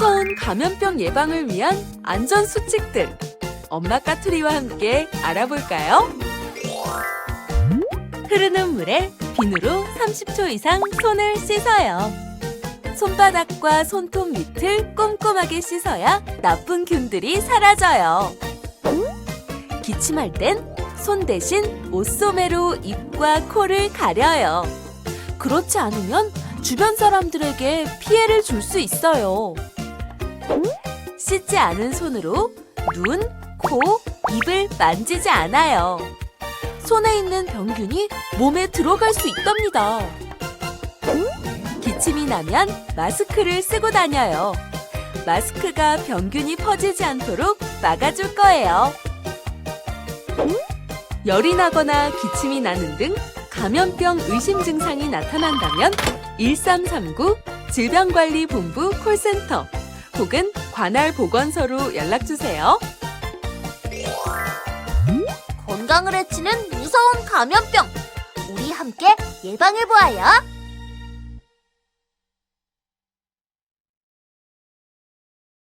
무서운 감염병 예방을 위한 안전 수칙들. 엄마 까투리와 함께 알아볼까요? 흐르는 물에 비누로 30초 이상 손을 씻어요. 손바닥과 손톱 밑을 꼼꼼하게 씻어야 나쁜 균들이 사라져요. 기침할 땐 손 대신 옷소매로 입과 코를 가려요. 그렇지 않으면 주변 사람들에게 피해를 줄 수 있어요. 씻지 않은 손으로 눈, 코, 입을 만지지 않아요. 손에 있는 병균이 몸에 들어갈 수 있답니다. 기침이 나면 마스크를 쓰고 다녀요. 마스크가 병균이 퍼지지 않도록 막아줄 거예요. 열이 나거나 기침이 나는 등 감염병 의심 증상이 나타난다면 1339 질병관리본부 콜센터 혹은 관할 보건소로 연락 주세요. 건강을 해치는 무서운 감염병. 우리 함께 예방해 보아요.